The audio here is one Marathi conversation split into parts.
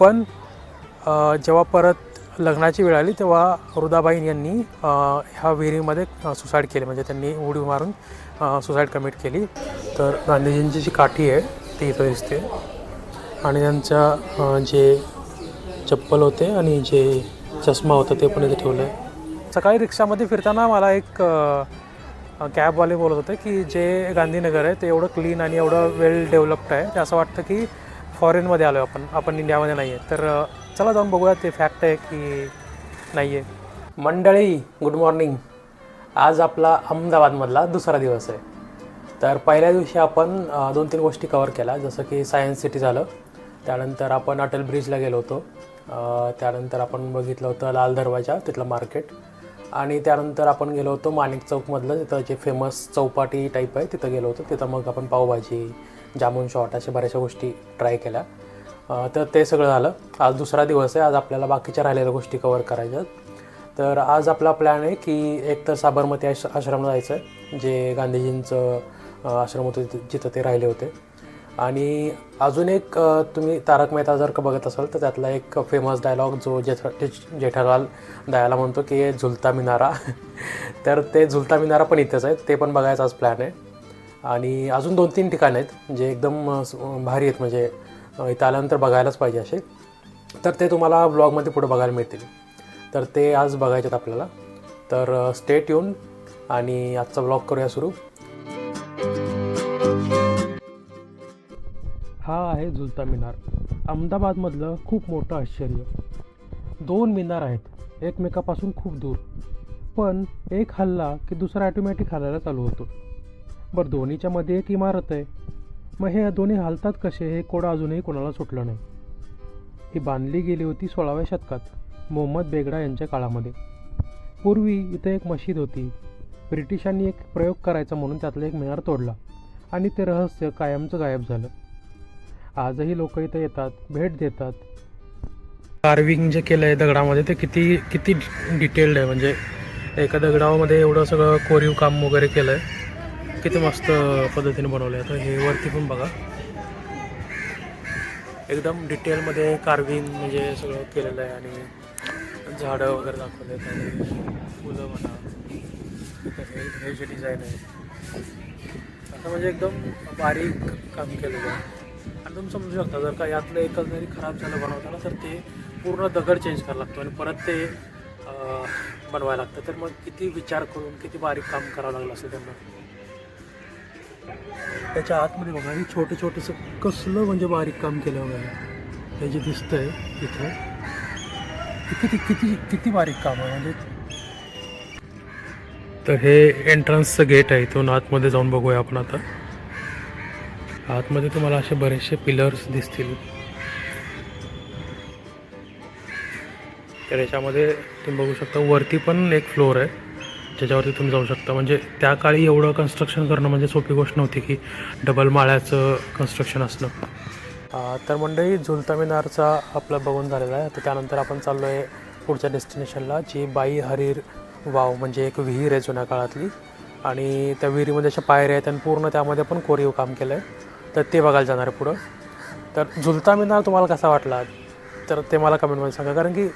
पण जेव्हा परत लग्नाची वेळ आली तेव्हा रुदाबाईन यांनी ह्या विहिरीमध्ये सुसाईड केली. म्हणजे त्यांनी उडी मारून सुसाईड कमिट केली. तर गांधीजींची जी काठी आहे ती इथं दिसते. आणि त्यांच्या जे चप्पल होते आणि जे चष्मा होता ते पण इथे ठेवलं आहे. सकाळी रिक्षामध्ये फिरताना मला एक कॅबवाले बोलत होते की जे गांधीनगर आहे ते एवढं क्लीन आणि एवढं वेल डेव्हलप्ड आहे. ते असं वाटतं की फॉरेनमध्ये आलो आपण. आपण इंडियामध्ये नाही आहे तर चला जाऊन बघूया. ते फॅक्ट आहे की नाही आहे मंडळी गुड मॉर्निंग आज आपला अहमदाबादमधला दुसरा दिवस आहे. तर पहिल्या दिवशी आपण दोन तीन गोष्टी कवर केल्या. जसं की सायन्स सिटी झालं. त्यानंतर आपण अटल ब्रिजला गेलो होतो. त्यानंतर आपण बघितलं होतं लाल दरवाजा तिथलं मार्केट आणि त्यानंतर आपण गेलो होतो माणिक चौकमधलं. तिथं जे फेमस चौपाटी टाईप आहे तिथं गेलो होतो. तिथं मग आपण पावभाजी जामून शॉट अशा बऱ्याचशा गोष्टी ट्राय केल्या. तर ते सगळं झालं. आज दुसरा दिवस आहे. आज आपल्याला बाकीच्या राहिलेल्या गोष्टी कवर करायच्या तर आज आपला प्लॅन आहे की एक तर साबरमती आश आश्रमला जायचं आहे जे गांधीजींचं आश्रम होतं तिथं- जिथं ते राहिले होते. आणि अजून एक तुम्ही तारक मेहता जर का बघत असाल तर त्यातला एक फेमस डायलॉग जो जेठ जेठालाल दयाला म्हणतो की झुलता मिनारा. तर ते झुलता मिनारा पण इथेच आहे. ते पण बघायचा आज प्लॅन आहे. आणि अजून दोन तीन ठिकाणं आहेत जे एकदम भारी आहेत. म्हणजे इथं आल्यानंतर बघायलाच पाहिजे असे. तर ते तुम्हाला ब्लॉगमध्ये पुढे बघायला मिळतील. तर ते आज बघायचे आहेत आपल्याला. तर स्टेट येऊन आणि आजचा ब्लॉग करूया सुरू. हा आहे झुलता मिनार. अहमदाबादमधलं खूप मोठं आश्चर्य. दोन मिनार आहेत एकमेकापासून खूप दूर. पण एक हल्ला की दुसरा ॲटोमॅटिक हलायला चालू होतो. बरं दोन्हीच्या मध्ये एक इमारत आहे. मग हे दोन्ही हालतात कसे? हे कोड अजूनही कोणाला सुटलं नाही. ही बांधली गेली होती सोळाव्या शतकात मोहम्मद बेगडा यांच्या काळामध्ये. पूर्वी इथं एक मशीद होती. ब्रिटिशांनी एक प्रयोग करायचा म्हणून त्यातला एक मिनार तोडला आणि ते रहस्य कायमचं गायब झालं. आजही लोक इथं येतात भेट देतात. कार्विंग जे केलं आहे दगडामध्ये ते किती किती डिटेल्ड आहे? म्हणजे एका दगडामध्ये एवढं सगळं कोरीव काम वगैरे केलं आहे किती मस्त पद्धतीने बनवलं आहे तर हे वरती पण बघा. एकदम डिटेलमध्ये कार्विंग म्हणजे सगळं केलेलं आहे आणि झाडं वगैरे दाखवले आहेत आणि फुलं म्हणा हे जे डिझाईन आहे. असं म्हणजे एकदम बारीक काम केलेलं आहे. आणि तुम्ही समजू शकता जर का यातलं एकच जरी खराब झालं बनवताना तर ते पूर्ण दगड चेंज करावं लागतो आणि परत ते बनवायला लागतं. तर मग किती विचार करून किती बारीक काम करावं लागलं असेल त्यांना? त्याच्या आतमध्ये बघा हे छोटे छोटंसं कसलं म्हणजे बारीक काम केलं बघा. हे जे दिसतंय इथं किती किती किती बारीक काम आहे म्हणजे. तर हे एंट्रन्सचं गेट आहे इथून आतमध्ये जाऊन बघूया आपण आता. आतमध्ये तुम्हाला असे बरेचसे पिलर्स दिसतील. तर याच्यामध्ये तुम्ही बघू शकता वरती पण एक फ्लोअर आहे. ज्याच्यावरती तुम्ही जाऊ शकता. म्हणजे त्या काळी एवढं कन्स्ट्रक्शन करणं म्हणजे सोपी गोष्ट नव्हती की डबल माळ्याचं कन्स्ट्रक्शन असणं. तर मंडळी झुलता मिनारचा आपलं बघून झालेला आहे. तर त्यानंतर आपण चाललो आहे पुढच्या डेस्टिनेशनला जी बाई हरीर वाव म्हणजे एक विहीर आहे जुन्या काळातली. आणि त्या विहिरीमध्ये अशा पायऱ्या आहेत आणि पूर्ण त्यामध्ये पण कोरीव काम केलं आहे तर ते बघायला जाणार आहे पुढं. तर झुलता मिनार तुम्हाला कसा वाटला? तर ते मला कमेंटमध्ये सांगा. कारण की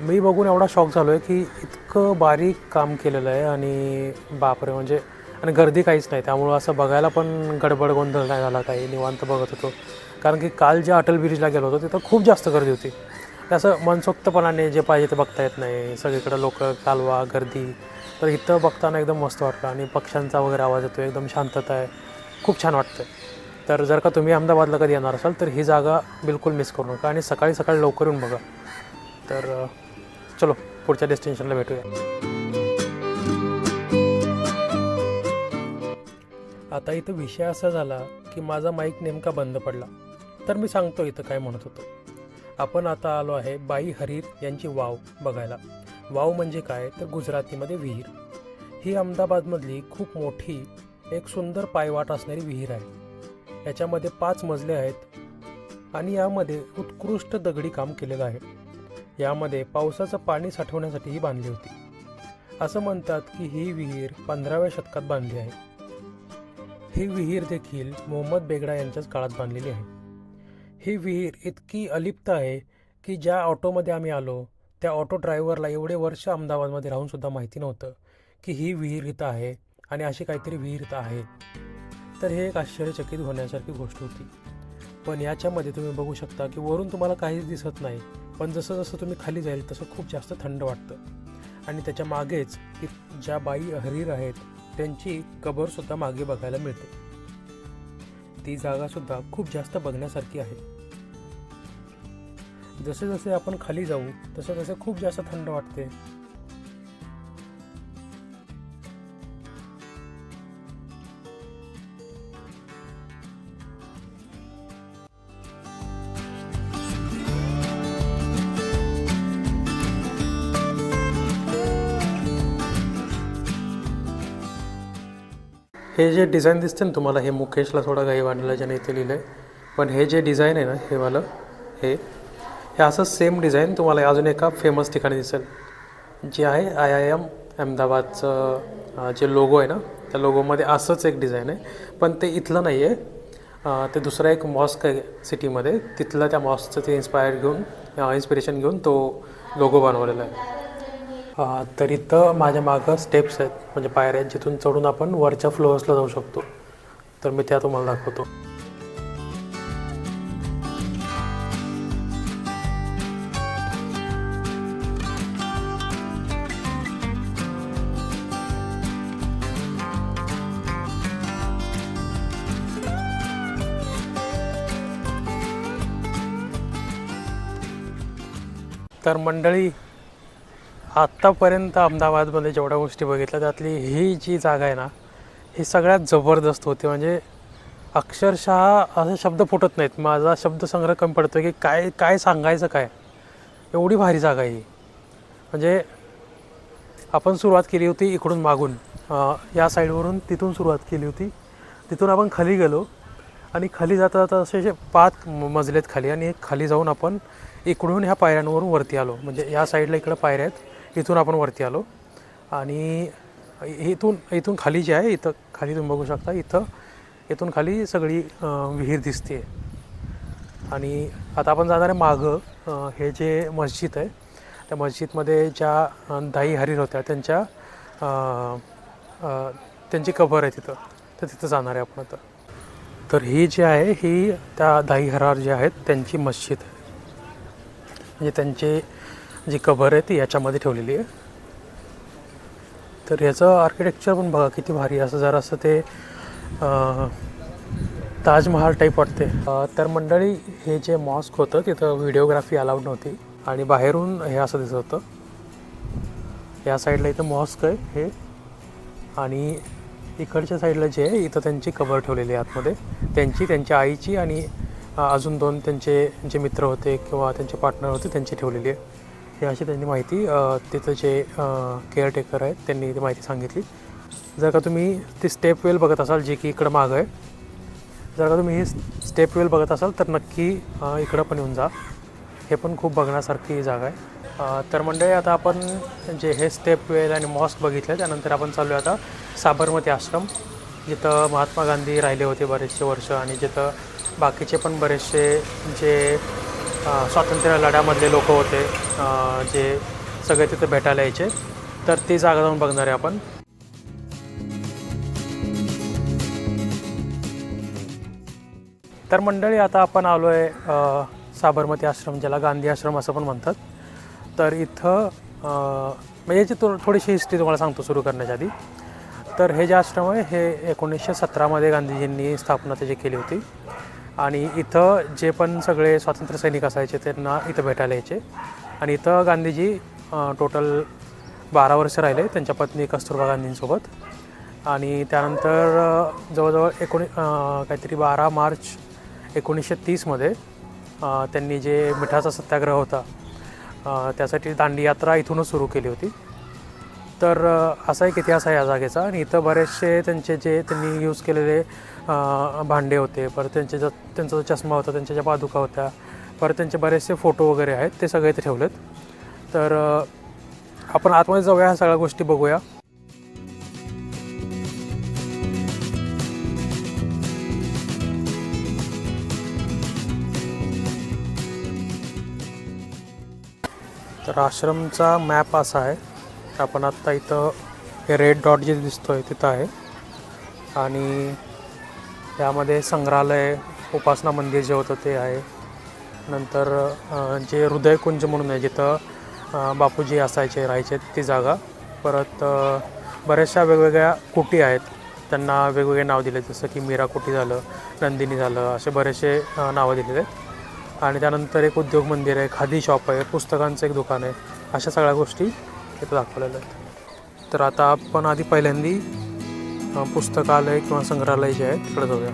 मी बघून एवढा शॉक झालो आहे की इतकं बारीक काम केलेलं आहे आणि बापरे म्हणजे आणि गर्दी काहीच नाही. त्यामुळं असं बघायला पण गडबड गोंधळ नाही झाला काही निवांत बघत होतो. कारण की काल ज्या अटल ब्रिजला गेलो होतो तिथं खूप जास्त गर्दी होती. असं मनसोक्तपणाने जे पाहिजे ते बघता येत नाही. सगळीकडं लोक कालवा गर्दी. तर इथं बघताना एकदम मस्त वाटलं आणि पक्ष्यांचा वगैरे आवाज येतो एकदम शांतता आहे. खूप छान वाटतं तर जर का तुम्ही अहमदाबादला कधी येणार असाल तर ही जागा बिलकुल मिस करू नका आणि सकाळी सकाळी लवकर येऊन बघा. तर चलो पुढच्या डेस्टिनेशनला भेटूया. आता इथं विषय असा झाला की माझा माईक नेमका बंद पडला. तर मी सांगतो इथं काय म्हणत होतो. आपण आता आलो आहे बाई हरीर यांची वाव बघायला. वाव म्हणजे काय? तर गुजरातीमध्ये विहीर. ही अहमदाबादमधली खूप मोठी एक सुंदर पायवाट असणारी विहीर आहे. याच्यामध्ये पाच मजले आहेत आणि यामध्ये उत्कृष्ट दगडी काम केलेलं आहे. यामध्ये पावसाचं पाणी साठवण्यासाठी ही बांधली होती. असं म्हणतात की ही विहीर पंधराव्या शतकात बांधली आहे. ही विहीर देखील मोहम्मद बेगडा यांच्याच काळात बांधलेली आहे. ही विहीर इतकी अलिप्त आहे की ज्या ऑटोमध्ये आम्ही आलो त्या ऑटो ड्रायव्हरला एवढे वर्ष अहमदाबादमध्ये राहूनसुद्धा माहिती नव्हतं की ही विहीर इथं आहे आणि अशी काहीतरी विहीर इथं आहे. तर हे एक आश्चर्यचकित होण्यासारखी गोष्ट होती. पण याच्यामध्ये तुम्ही बघू शकता की वरून तुम्हाला काहीच दिसत नाही. पण जसं जसं तुम्ही खाली जाईल तसं खूप जास्त थंड वाटतं. आणि त्याच्या मागेच ज्या बाई हरीर आहेत त्यांची कबरसुद्धा मागे बघायला मिळते. ती जागासुद्धा खूप जास्त बघण्यासारखी आहे. जसे जसे आपण खाली जाऊ तसे तसे खूप जास्त थंड वाटते. हे जे डिझाईन दिसते ना तुम्हाला हे मुकेशला थोडा घाई वाढलेला ज्याने इथे लिहिलं आहे पण हे जे डिझाईन आहे ना हे वालं हे हे असं सेम डिझाईन तुम्हाला अजून एका फेमस ठिकाणी दिसेल. जे आहे आय आय एम अहमदाबादचं जे लोगो आहे ना त्या लोगोमध्ये असंच एक डिझाईन आहे. पण ते इथलं नाही आहे ते दुसरं एक मॉस्क आहे सिटीमध्ये तिथलं त्या मॉस्कचं ते इन्स्पायर घेऊन इन्स्पिरेशन घेऊन तो लोगो बनवलेला आहे. तर इथं माझ्या मागं स्टेप्स आहेत. म्हणजे पायऱ्या आहेत जिथून चढून आपण वरच्या फ्लोअर्सला जाऊ शकतो. तर मी त्या तुम्हाला दाखवतो. तर मंडळी आत्तापर्यंत अहमदाबादमध्ये जेवढ्या गोष्टी बघितल्या त्यातली ही जी जागा आहे ना ही सगळ्यात जबरदस्त होती. म्हणजे अक्षरशः असे शब्द फुटत नाहीत. माझा शब्दसंग्रह कमी पडतो की काय काय सांगायचं काय? एवढी भारी जागा आहे ही. म्हणजे आपण सुरुवात केली होती इकडून मागून. या साईडवरून तिथून सुरुवात केली होती. तिथून आपण खाली गेलो आणि खाली जाता जाता असे पाच म- मजलेत खाली आणि खाली जाऊन आपण इकडून ह्या पायऱ्यांवरून वरती आलो. म्हणजे या साईडला इकडं पायऱ्या आहेत. इथून आपण वरती आलो. आणि इथून इथून खाली जे आहे इथं खाली तुम्ही बघू शकता इथं इथून खाली सगळी विहीर दिसते आणि आता आपण जाणार आहे मागं हे जे मस्जिद आहे त्या मस्जिदमध्ये ज्या दाई हरीर होत्या त्यांच्या त्यांची कबर आहे तिथं. तर तिथं जाणार आहे आपण आता. तर ही जी आहे ही त्या दाई हरार जे आहेत त्यांची मस्जिद आहे. म्हणजे त्यांचे जी कबर आहे ती याच्यामध्ये ठेवलेली आहे. तर याचं आर्किटेक्चर पण बघा किती भारी असं जरा असं ते ताजमहाल टाईप वाटते तर मंडळी हे जे मॉस्क होतं तिथं व्हिडिओग्राफी अलाउड नव्हती. आणि बाहेरून हे असं दिसत होतं. या साईडला इथं मॉस्क आहे हे. आणि इकडच्या साईडला जे आहे इथं त्यांची कबर ठेवलेली आहे आतमध्ये. त्यांची त्यांच्या आईची आणि अजून दोन त्यांचे जे मित्र होते किंवा त्यांचे पार्टनर होते त्यांची ठेवलेली आहे. हे अशी त्यांनी माहिती तिथं जे केअरटेकर आहेत त्यांनी ती माहिती सांगितली. जर का तुम्ही ती स्टेप वेल बघत असाल जे की इकडं मागं आहे जर का तुम्ही ही स्टेप वेल बघत असाल तर नक्की इकडं पण येऊन जा. हे पण खूप बघण्यासारखी जागा आहे. तर मंडळी आता आपण जे हे स्टेप वेल आणि मॉस्क बघितलं त्यानंतर आपण चालू आहे आता साबरमती आश्रम. जिथं महात्मा गांधी राहिले होते बरेचसे वर्ष आणि जिथं बाकीचे पण बरेचसे जे स्वातंत्र्य लढ्यामधले लोक होते जे सगळे तिथे भेटायला यायचे. तर ती जागा जाऊन बघणार आहे आपण. तर मंडळी आता आपण आलो आहे साबरमती आश्रम ज्याला गांधी आश्रम असं पण म्हणतात. तर इथं म्हणजे याची थो थोडीशी हिस्ट्री तुम्हाला सांगतो सुरू करण्याच्या आधी. तर हे जे आश्रम आहे हे एकोणीसशे सतरामध्ये गांधीजींनी स्थापना त्याची केली होती. आणि इथं जे पण सगळे स्वातंत्र्य सैनिक असायचे त्यांना इथं भेटायला यायचे. आणि इथं गांधीजी टोटल बारा वर्ष राहिले त्यांच्या पत्नी कस्तुरबा गांधींसोबत. आणि त्यानंतर जवळजवळ एकोणी काहीतरी बारा मार्च एकोणीसशे तीसमध्ये त्यांनी जे मिठाचा सत्याग्रह होता त्यासाठी दांडी यात्रा इथूनच सुरू केली होती. तर असा एक इतिहास आहे या जागेचा. आणि इथं बरेचसे त्यांचे जे त्यांनी यूज केलेले भांडे होते परत त्यांचे ज त्यांचा जो चष्मा होता त्यांच्या ज्या पादुका होत्या परत त्यांचे बरेचसे फोटो वगैरे आहेत ते सगळे इथे ठेवलेत. तर आपण आतमध्ये जाऊया ह्या सगळ्या गोष्टी बघूया. तर आश्रमचा मॅप असा आहे आपण आत्ता इथं हे रेड डॉट जे दिसतोय तिथं आहे. आणि त्यामध्ये संग्रहालय उपासना मंदिर जे होतं ते आहे. नंतर जे हृदयकुंज म्हणून आहे जिथं बापूजी असायचे राहायचे ती जागा. परत बऱ्याचशा वेगवेगळ्या कुटी आहेत. त्यांना वेगवेगळे नाव दिले जसं की मीरा कुटी झालं नंदिनी झालं असे बरेचसे नावं दिलेले आहेत. आणि त्यानंतर एक उद्योग मंदिर आहे खादी शॉप आहे पुस्तकांचं एक दुकान आहे. अशा सगळ्या गोष्टी इथं दाखवलेल्या आहेत. तर आता आपण आधी पहिल्यांदी पुस्तकालय किंवा संग्रहालय जे आहे तिकडे जाऊया.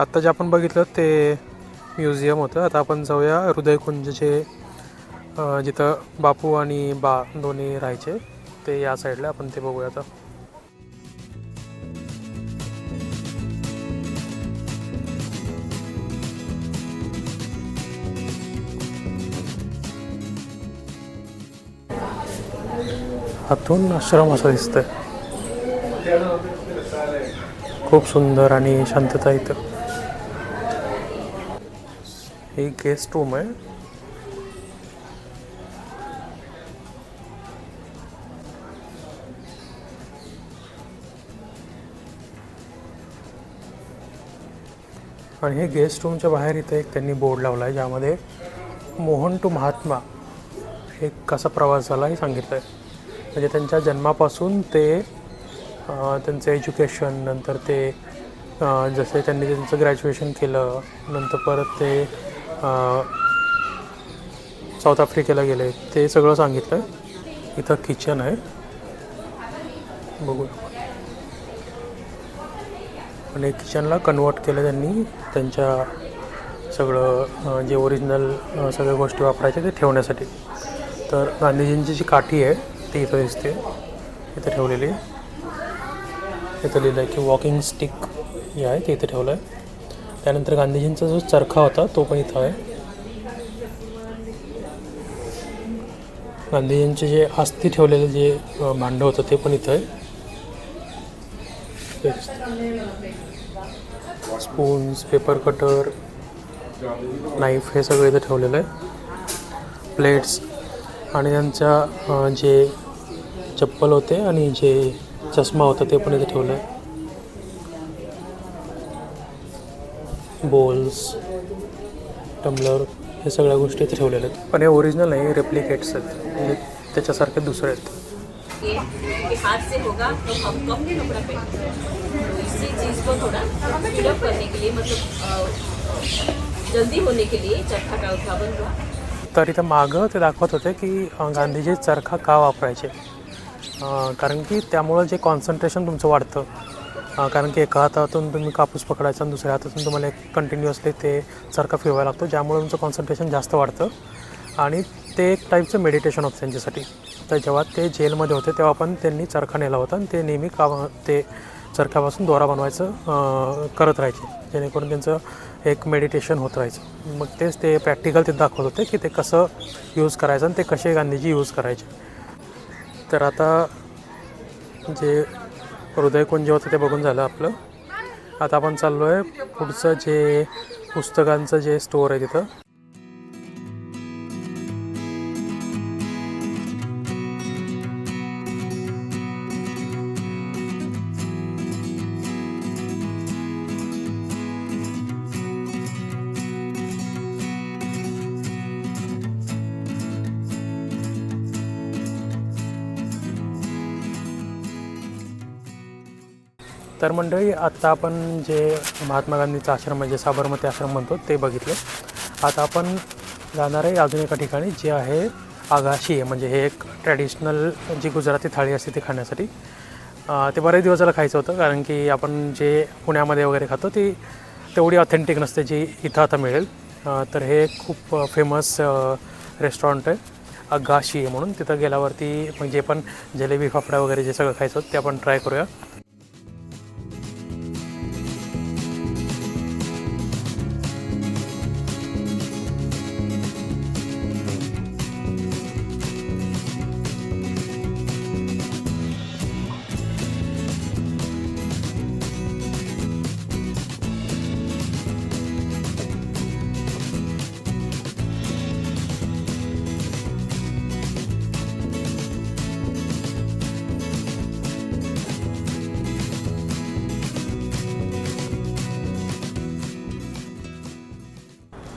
आत्ता जे आपण बघितलं ते म्युझियम होतं. आता आपण जाऊया हृदयकुंजचे जिथं बापू आणि बा दोन्ही राहायचे ते या साईडला आपण ते बघूया आता. हातून आश्रम असा दिसतंय. खूप सुंदर आणि शांतता इथं. ही गेस्ट रूम आहे. आणि हे गेस्ट रूमच्या बाहेर इथे एक त्यांनी बोर्ड लावला आहे ज्यामध्ये मोहन टू महात्मा हे कसा प्रवास झाला हे सांगितलं आहे म्हणजे त्यांच्या जन्मापासून ते त्यांचं एज्युकेशन नंतर ते जसे त्यांनी त्यांचं ग्रॅज्युएशन केलं नंतर परत ते साऊथ आफ्रिकेला गेले. ते सगळं सांगितलं. आहे इथं किचन आहे. बघू. आणि किचनला कन्वर्ट केलं त्यांनी. त्यांच्या सगळं जे ओरिजिनल सगळ्या गोष्टी वापरायच्या ते ठेवण्यासाठी. तर गांधीजींची जी काठी आहे ती इथं दिसते. इथं ठेवलेली. इथं लिहिलं आहे की वॉकिंग स्टिक जे आहे ते इथं ठेवलं आहे त्यानंतर गांधीजींचा जो चरखा होता तो पण इथं आहे. गांधीजींचे जे अस्थि ठेवलेलं जे भांडं होतं ते पण इथं आहे. स्पून्स पेपर कटर नाईफ हे सगळं इथं ठेवलेलं आहे. प्लेट्स आणि त्यांच्या जे चप्पल होते आणि जे चष्मा होता ते पण इथे ठेवलं आहे. बोल्स टम्बलर हे सगळ्या गोष्टी इथे ठेवलेल्या आहेत. पण हे ओरिजिनल नाही रेप्लिकेट्स आहेत. म्हणजे त्याच्यासारखे दुसरे आहेत. तर इथं मागं ते दाखवत होते की गांधीजी चरखा का वापरायचे? कारण की त्यामुळं जे कॉन्सन्ट्रेशन तुमचं वाढतं कारण की एका हातातून तुम्ही कापूस पकडायचा आणि दुसऱ्या हातातून तुम्हाला एक कंटिन्युअसली ते चरखा फिरवायला लागतो ज्यामुळे तुमचं कॉन्सन्ट्रेशन जास्त वाढतं. आणि ते एक टाईपचं मेडिटेशन होतं त्यांच्यासाठी तर जेव्हा ते जेलमध्ये होते तेव्हा पण त्यांनी चरखा नेला होता आणि ते नेहमी का ते चरख्यापासून दोरा बनवायचं करत राहायचे. जेणेकरून त्यांचं एक मेडिटेशन होत राहायचं. मग तेच ते प्रॅक्टिकल ते दाखवत होते की ते कसं यूज करायचं आणि ते कसे गांधीजी यूज करायचे. तर आता जे हृदयकुंज होतं ते बघून झालं आपलं. आता आपण चाललो आहे पुढचं जे पुस्तकांचं जे स्टोअर आहे तिथं. तर मंडळी आत्ता आपण जे महात्मा गांधीचा आश्रम म्हणजे साबरमती आश्रम म्हणतो ते बघितले. आता आपण जाणार आहे अजून एका ठिकाणी जे आहे आगाशी आहे म्हणजे हे एक ट्रॅडिशनल जी गुजराती थाळी असते ती खाण्यासाठी. ते बरेच दिवस खायचं होतं कारण की आपण जे पुण्यामध्ये वगैरे खातो ती तेवढी ऑथेंटिक नसते जी इथं आता मिळेल. तर हे खूप फेमस रेस्टॉरंट आहे अगाशी आहे म्हणून. तिथं गेल्यावरती म्हणजे पण जलेबी फाफडा वगैरे जे सगळं खायचं होतं ते आपण ट्राय करूया.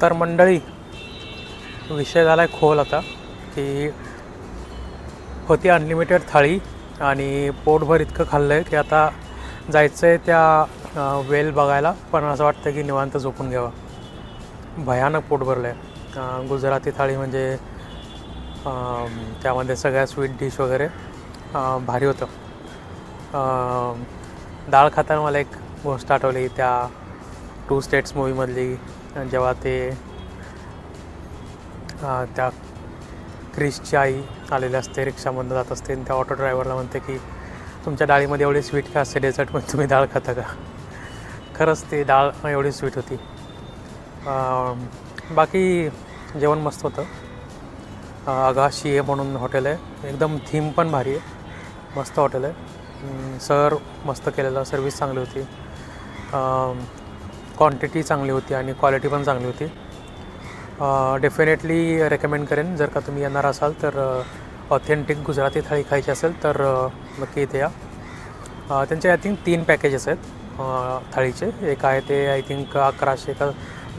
तर मंडळी विषय झाला आहे खोल आता की होती अनलिमिटेड थाळी आणि पोटभर इतकं खाल्लं आहे की आता जायचं आहे त्या वेल बघायला. पण असं वाटतं की निवांत झोपून घ्यावं. भयानक पोट भरलं आहे गुजराती थाळी म्हणजे त्यामध्ये सगळ्या स्वीट डिश वगैरे भारी होतं. डाळ खाताना मला एक गोष्ट आठवली त्या टू स्टेट्स मूवीमधली जेव्हा ते त्या क्रिसची आई आलेली असते रिक्षामधून जात असते आणि त्या ऑटो ड्रायव्हरला म्हणते की तुमच्या डाळीमध्ये एवढी स्वीट का असते डेझर्टमध्ये तुम्ही डाळ खाता का? खरंच ती डाळ एवढी स्वीट होती. बाकी जेवण मस्त होतं. आघाशी आगाशी आहे म्हणून हॉटेल आहे. एकदम थीम पण भारी आहे. मस्त हॉटेल आहे. सर मस्त केलेलं सर्विस चांगली होती. क्वांटिटी चांगली होती आणि क्वालिटी पण चांगली होती. डेफिनेटली रेकमेंड करेन. जर का तुम्ही येणार असाल तर ऑथेंटिक गुजराती थाळी खायची असेल तर नक्की इथे या. त्यांचे आय थिंक तीन पॅकेजेस आहेत थाळीचे. एक आहे ते आय थिंक अकराशे का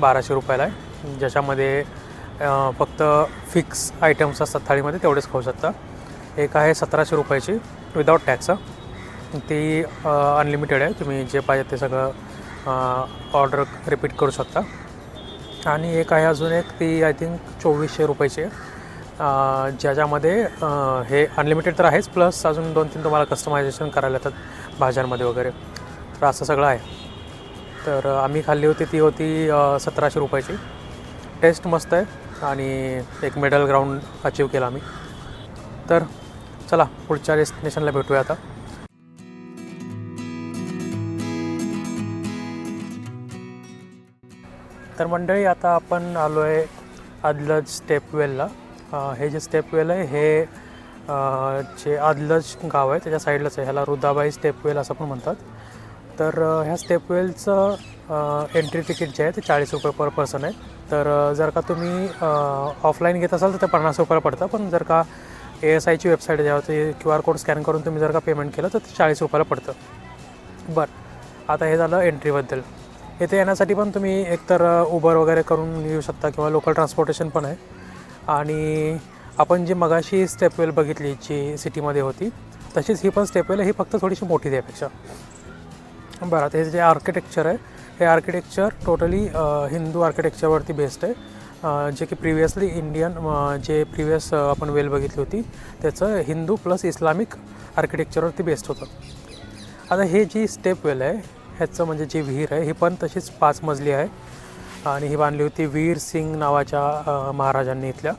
बाराशे रुपयाला आहे. ज्याच्यामध्ये फक्त फिक्स आयटम्स असतात थाळीमध्ये तेवढेच खाऊ शकता. एक आहे सतराशे रुपयाची विदाऊट टॅक्स ती अनलिमिटेड आहे. तुम्ही जे पाहिजे ते सगळं ऑर्डर रिपीट करू शकता. आणि एक आहे अजून एक ती आय थिंक चोवीसशे रुपयाची आहे. ज्याच्यामध्ये हे अनलिमिटेड तर आहेच प्लस अजून दोन तीन तुम्हाला कस्टमायझेशन करायला येतात भाज्यांमध्ये वगैरे. तर असं सगळं आहे. तर आम्ही खाल्ली होती ती होती सतराशे रुपयाची. टेस्ट मस्त आहे आणि एक मेडल ग्राउंड अचीव केला आम्ही. तर चला पुढच्या डेस्टिनेशनला भेटूया आता. तर मंडळी आता आपण आलो आहे आदलज स्टेपवेलला. हे जे स्टेपवेल आहे हे जे आदलज गाव आहे त्याच्या साईडलाच आहे. ह्याला रुदाबाई स्टेपवेल असं पण म्हणतात. तर ह्या स्टेपवेलचं एंट्री तिकीट जे आहे ते चाळीस रुपये पर पर्सन आहे. तर जर का तुम्ही ऑफलाईन घेत असाल तर ते पन्नास रुपयाला पडतं. पण जर का ए एस आयची वेबसाईट ज्यावर ते क्यू आर कोड स्कॅन करून तुम्ही जर का पेमेंट केलं तर ते चाळीस रुपयाला पडतं. बरं. आता हे झालं एंट्रीबद्दल इथे येण्यासाठी पण तुम्ही एकतर उबर वगैरे करून येऊ शकता किंवा लोकल ट्रान्सपोर्टेशन पण आहे. आणि आपण जी मगाशी स्टेपवेल बघितली जी सिटीमध्ये होती तशीच ही पण स्टेपवेल आहे. ही फक्त थोडीशी मोठी आहे त्यापेक्षा बरं आता हे जे आर्किटेक्चर आहे हे आर्किटेक्चर टोटली हिंदू आर्किटेक्चरवरती बेस्ड आहे. जे की प्रिवियसली इंडियन जे प्रिवियस आपण वेल बघितली होती त्याचं हिंदू प्लस इस्लामिक आर्किटेक्चरवरती बेस्ड होतं. आता हे जी स्टेप वेल आहे ह्याचं म्हणजे जी विहीर आहे ही पण तशीच पाच मजली आहे. आणि ही बांधली होती वीर सिंग नावाच्या महाराजांनी इथल्या.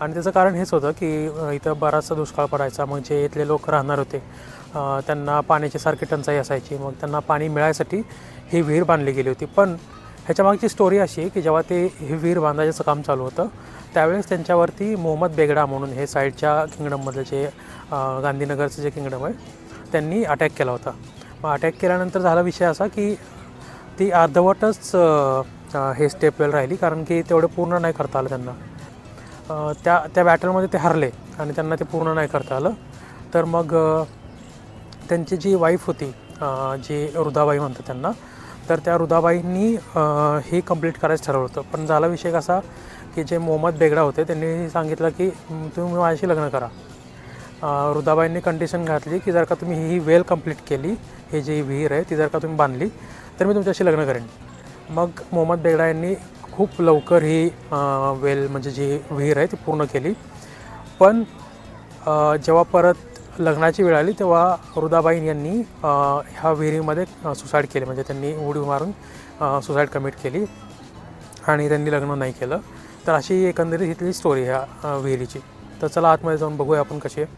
आणि त्याचं कारण हेच होतं की इथं बराचसा दुष्काळ पडायचा. मग जे इथले लोक राहणार होते त्यांना पाण्याची सारखी टंचाई असायची. मग त्यांना पाणी मिळायसाठी ही विहीर बांधली गेली होती. पण ह्याच्या मागची स्टोरी अशी की जेव्हा ते ही विहीर बांधायचं काम चालू होतं त्यावेळेस त्यांच्यावरती मोहम्मद बेगडा म्हणून हे साईडच्या किंगडममधलं जे गांधीनगरचं जे किंगडम आहे त्यांनी अटॅक केला होता. मग अटॅक केल्यानंतर झाला विषय असा की ती अर्धवटच हे स्टेपवेल राहिली. कारण की तेवढं पूर्ण नाही करता आलं त्यांना. त्या त्या बॅटलमध्ये ते हरले आणि त्यांना ते पूर्ण नाही करता आलं. तर मग त्यांची जी वाईफ होती जी रुदाबाई म्हणतात त्यांना तर त्या रुदाबाईंनी हे कंप्लीट करायचं ठरवलं होतं. पण झाला विषय कसा की जे मोहम्मद बेगडा होते त्यांनी सांगितलं की तुम्ही माझ्याशी लग्न करा. रुदाबाईंनी कंडिशन घातली की जर का तुम्ही ही वेल कंप्लीट केली ही जी विहीर आहे ती जर का तुम्ही बांधली तर मी तुमच्याशी लग्न करेन. मग मोहम्मद बेगडा यांनी खूप लवकर ही वेल म्हणजे जी विहीर आहे ती पूर्ण केली. पण जेव्हा परत लग्नाची वेळ आली तेव्हा रुदाबाईन यांनी ह्या विहिरीमध्ये सुसाईड केली. म्हणजे त्यांनी उडी मारून सुसाईड कमिट केली आणि त्यांनी लग्न नाही केलं. तर अशी एकंदरीत इथली स्टोरी ह्या विहिरीची. तर चला आतमध्ये जाऊन बघूया आपण कशी आहे.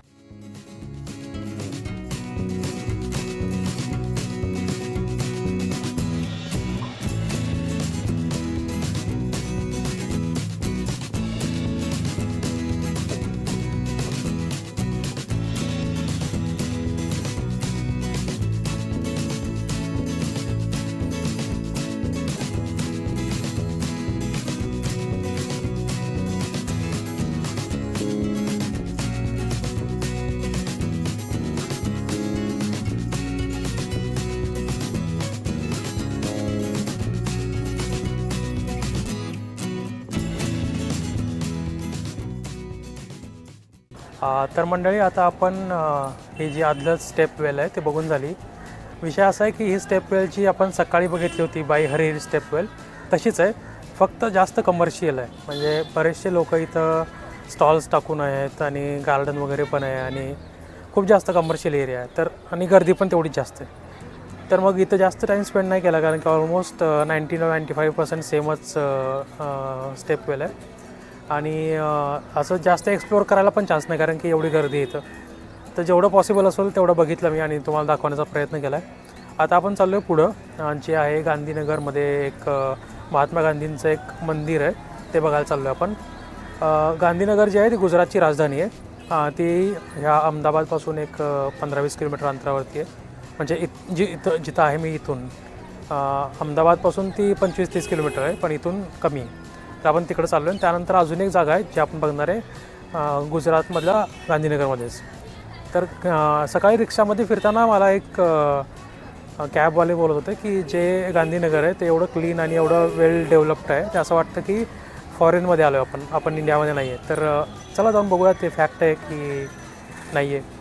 तर मंडळी आता आपण हे ही जी आदलं स्टेपवेल आहे ते बघून झाली. विषय असा आहे की ही स्टेपवेलची जी आपण सकाळी बघितली होती बाई हरी स्टेपवेल तशीच आहे. फक्त जास्त कमर्शियल आहे. म्हणजे बरेचसे लोक इथं स्टॉल्स टाकून आहेत आणि गार्डन वगैरे पण आहे आणि खूप जास्त कमर्शियल एरिया आहे. तर आणि गर्दी पण तेवढीच जास्त आहे. तर मग इथं जास्त टाईम स्पेंड नाही केला कारण की almost ninety ninety five percent सेमच स्टेपवेल आहे. आणि असं जास्त एक्सप्लोअर करायला पण चान्स नाही कारण की एवढी गर्दी इथं. तर जेवढं पॉसिबल असेल तेवढं बघितलं मी आणि तुम्हाला दाखवण्याचा प्रयत्न केला आहे आता आपण चाललो आहे पुढं जे आहे गांधीनगरमध्ये एक महात्मा गांधींचं एक मंदिर आहे ते बघायला चाललो आहे आपण गांधीनगर जी आहे ती गुजरातची राजधानी आहे. ती ह्या अहमदाबादपासून एक पंधरा वीस किलोमीटर अंतरावरती आहे. म्हणजे इत जी इथं जिथं आहे मी इथून. अहमदाबादपासून ती पंचवीस तीस किलोमीटर आहे पण इथून कमी आहे. तर आपण तिकडं चाललो आहे त्यानंतर अजून एक जागा आहे जी आपण बघणार आहे गुजरातमधल्या गांधीनगरमध्येच. तर सकाळी रिक्षामध्ये फिरताना मला एक कॅबवाले बोलत होते की जे गांधीनगर आहे ते एवढं क्लीन आणि एवढं वेल डेव्हलप्ड आहे ते असं वाटतं की फॉरेनमध्ये आलो आपण आपण इंडियामध्ये नाही आहे तर चला जाऊन बघूया ते फॅक्ट आहे की नाही आहे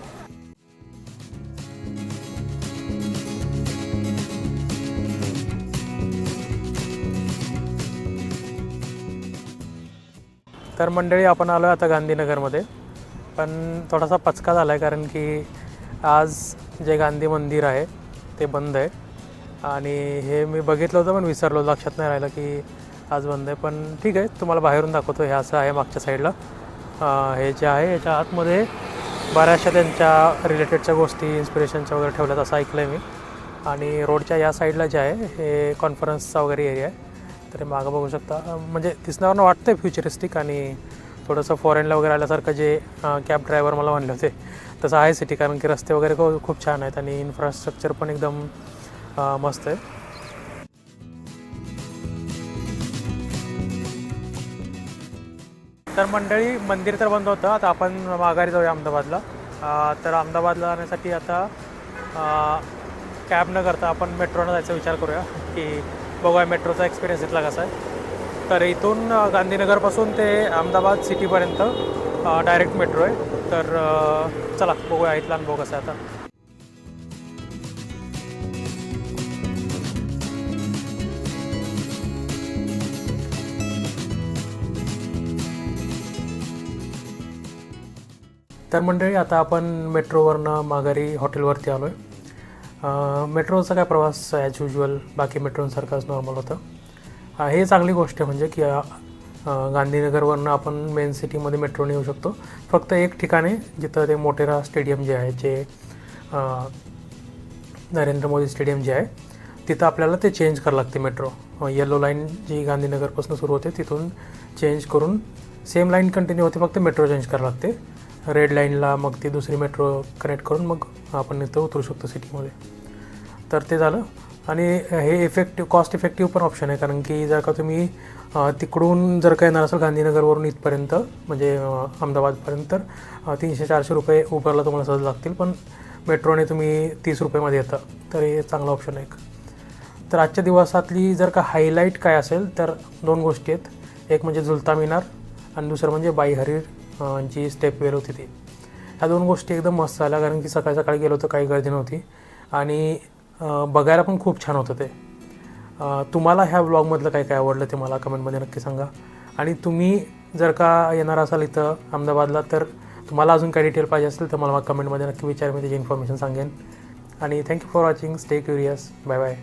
तर मंडळी आपण आलो आहे आता गांधीनगरमध्ये. पण थोडासा पचका झाला आहे कारण की आज जे गांधी मंदिर आहे ते बंद आहे. आणि हे मी बघितलं होतं पण विसरलो. लक्षात नाही राहिलं की आज बंद आहे. पण ठीक आहे तुम्हाला बाहेरून दाखवतो हे असं आहे मागच्या साईडला. हे जे आहे याच्या आतमध्ये बऱ्याचशा त्यांच्या रिलेटेडच्या गोष्टी इन्स्पिरेशनच्या वगैरे ठेवल्यात असं ऐकलं आहे मी. आणि रोडच्या या साईडला जे आहे हे कॉन्फरन्सचा वगैरे एरिया आहे. तर मागं बघू शकता. म्हणजे दिसण्यावरनं वाटतं आहे फ्युचरिस्टिक आणि थोडंसं फॉरेनला वगैरे आल्यासारखं जे कॅब ड्रायव्हर मला म्हणले होते तसं आहे सिटी कारण की रस्ते वगैरे खूप खूप छान आहेत आणि इन्फ्रास्ट्रक्चर पण एकदम मस्त आहे. तर मंडळी मंदिर तर बंद होतं. आता आपण माघारी जाऊया अहमदाबादला. तर अहमदाबादला जाण्यासाठी आता कॅब न करता आपण मेट्रोनं जायचा विचार करूया की बघूया मेट्रोचा एक्सपिरियन्स इथला कसा आहे. तर इथून गांधीनगरपासून ते अहमदाबाद सिटीपर्यंत डायरेक्ट मेट्रो आहे. तर चला बघूया इथला अनुभव कसा आहे आता. तर मंडळी आता आपण मेट्रोवरनं माघारी हॉटेलवरती आलो आहे मेट्रोचा काय प्रवास ॲज युजल बाकी मेट्रोसारखाच नॉर्मल होतं. हे चांगली गोष्ट आहे म्हणजे की गांधीनगरवरनं आपण मेन सिटीमध्ये मेट्रोने येऊ शकतो. फक्त एक ठिकाणे जिथं ते मोटेरा स्टेडियम जे आहे जे नरेंद्र मोदी स्टेडियम जे आहे तिथं आपल्याला ते चेंज करावं लागते मेट्रो येलो लाईन जी गांधीनगरपासून सुरू होते तिथून चेंज करून सेम लाईन कंटिन्यू होते फक्त मेट्रो चेंज करावं लागते. रेड लाईनला मग ती दुसरी मेट्रो कनेक्ट करून मग आपण इथं उतरू शकतो सिटीमध्ये तर ते झालं. आणि हे इफेक्टिव्ह कॉस्ट इफेक्टिव्ह पण ऑप्शन आहे. कारण की जर का तुम्ही तिकडून जर का येणार असेल गांधीनगरवरून इथपर्यंत म्हणजे अहमदाबादपर्यंत तर तीनशे चारशे रुपये उबरला तुम्हाला सहज लागतील. पण मेट्रोने तुम्ही तीस रुपयेमध्ये येतं. तर हे चांगला ऑप्शन आहे एक. तर आजच्या दिवसातली जर का हायलाईट काय असेल तर दोन गोष्टी आहेत. एक म्हणजे झुलता मिनार आणि दुसरं म्हणजे बाई हरीर. जी स्टेपवेल होती ती. ह्या दोन गोष्टी एकदम मस्त झाल्या कारण की सकाळी सकाळी गेलो तर काही गर्दी नव्हती. आणि बघायला पण खूप छान होतं ते. तुम्हाला ह्या ब्लॉगमधलं काय काय आवडलं ते मला कमेंटमध्ये नक्की सांगा. आणि तुम्ही जर का येणार असाल इथं अहमदाबादला तर तुम्हाला अजून काही डिटेल पाहिजे असेल तर मला कमेंटमध्ये नक्की विचार मी त्याची इन्फॉर्मेशन सांगेन. आणि thank you for watching stay curious bye bye